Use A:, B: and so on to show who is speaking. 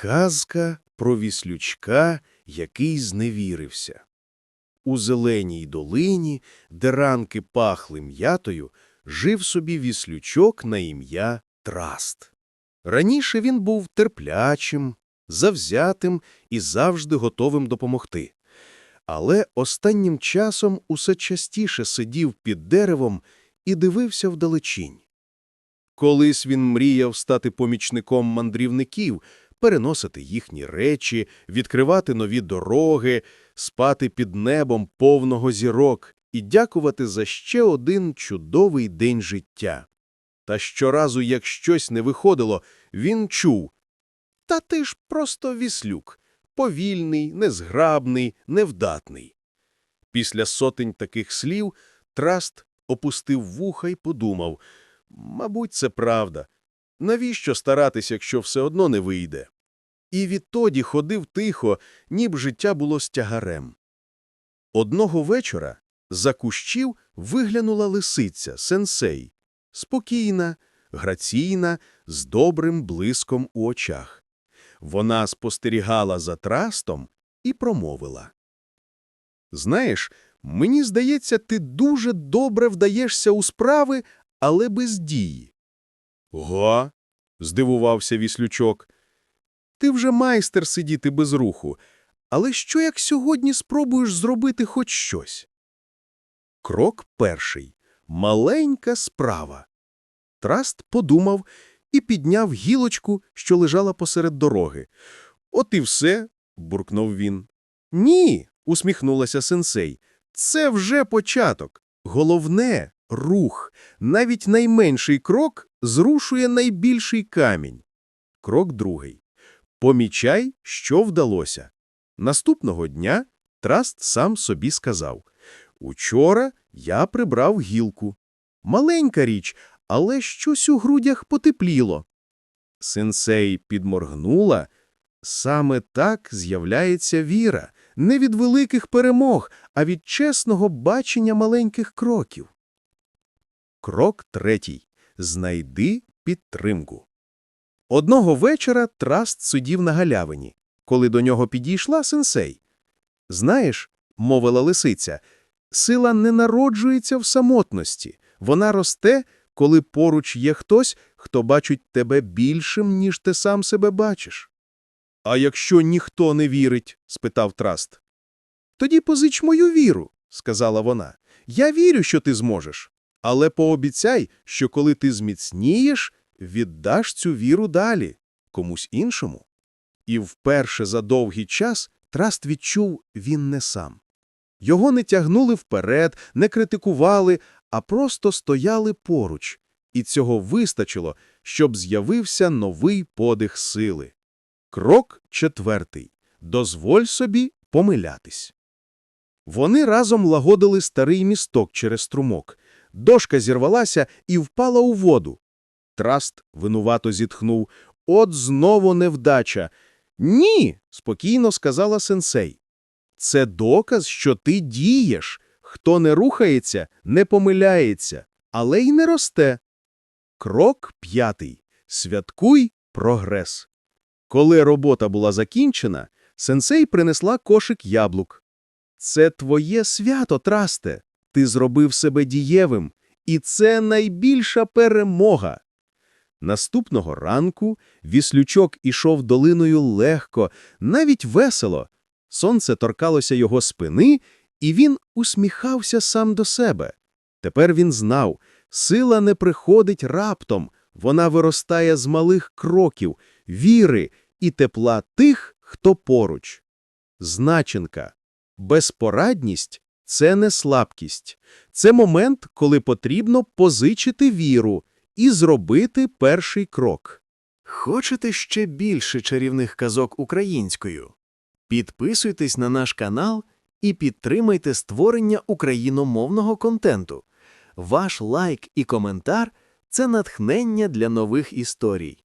A: Казка про віслючка, який зневірився. У зеленій долині, де ранки пахли м'ятою, жив собі віслючок на ім'я Траст. Раніше він був терплячим, завзятим і завжди готовим допомогти. Але останнім часом усе частіше сидів під деревом і дивився вдалечінь. Колись він мріяв стати помічником мандрівників, переносити їхні речі, відкривати нові дороги, спати під небом повного зірок і дякувати за ще один чудовий день життя. Та щоразу, як щось не виходило, він чув «Та ти ж просто віслюк, повільний, незграбний, невдатний». Після сотень таких слів Траст опустив вуха й подумав «Мабуть, це правда. Навіщо старатися, якщо все одно не вийде?» І відтоді ходив тихо, ніби життя було стягарем. Одного вечора за кущів виглянула лисиця, сенсей, спокійна, граційна, з добрим блиском у очах. Вона спостерігала за трастом і промовила. «Знаєш, мені здається, ти дуже добре вдаєшся у справи, але без дії». «Га?» – здивувався віслючок. Ти вже майстер сидіти без руху. Але що, як сьогодні спробуєш зробити хоч щось? Крок перший. Маленька справа. Траст подумав і підняв гілочку, що лежала посеред дороги. От і все, буркнув він. Ні, усміхнулася сенсей. Це вже початок. Головне — рух. Навіть найменший крок зрушує найбільший камінь. Крок другий. Помічай, що вдалося. Наступного дня Траст сам собі сказав. Учора я прибрав гілку. Маленька річ, але щось у грудях потепліло. Сенсей підморгнула. Саме так з'являється віра. Не від великих перемог, а від чесного бачення маленьких кроків. Крок третій. Знайди підтримку. Одного вечора Траст сидів на галявині, коли до нього підійшла сенсей. «Знаєш, — мовила лисиця, — сила не народжується в самотності. Вона росте, коли поруч є хтось, хто бачить тебе більшим, ніж ти сам себе бачиш. — А якщо ніхто не вірить? — спитав Траст. — Тоді позич мою віру, — сказала вона. — Я вірю, що ти зможеш. Але пообіцяй, що коли ти зміцнієш, віддаш цю віру далі, комусь іншому. І вперше за довгий час Траст відчув він не сам. Його не тягнули вперед, не критикували, а просто стояли поруч. І цього вистачило, щоб з'явився новий подих сили. Крок четвертий. Дозволь собі помилятись. Вони разом лагодили старий місток через струмок. Дошка зірвалася і впала у воду. Траст винувато зітхнув. От знову невдача. Ні, спокійно сказала сенсей. Це доказ, що ти дієш. Хто не рухається, не помиляється, але й не росте. Крок п'ятий. Святкуй прогрес. Коли робота була закінчена, сенсей принесла кошик яблук. Це твоє свято, Трасте. Ти зробив себе дієвим. І це найбільша перемога. Наступного ранку віслючок ішов долиною легко, навіть весело. Сонце торкалося його спини, і він усміхався сам до себе. Тепер він знав, сила не приходить раптом, вона виростає з малих кроків, віри і тепла тих, хто поруч. Значенка. Безпорадність – це не слабкість. Це момент, коли потрібно позичити віру і зробити перший крок.
B: Хочете ще більше чарівних казок українською? Підписуйтесь на наш канал і підтримайте створення україномовного контенту. Ваш лайк і коментар – це натхнення для нових історій.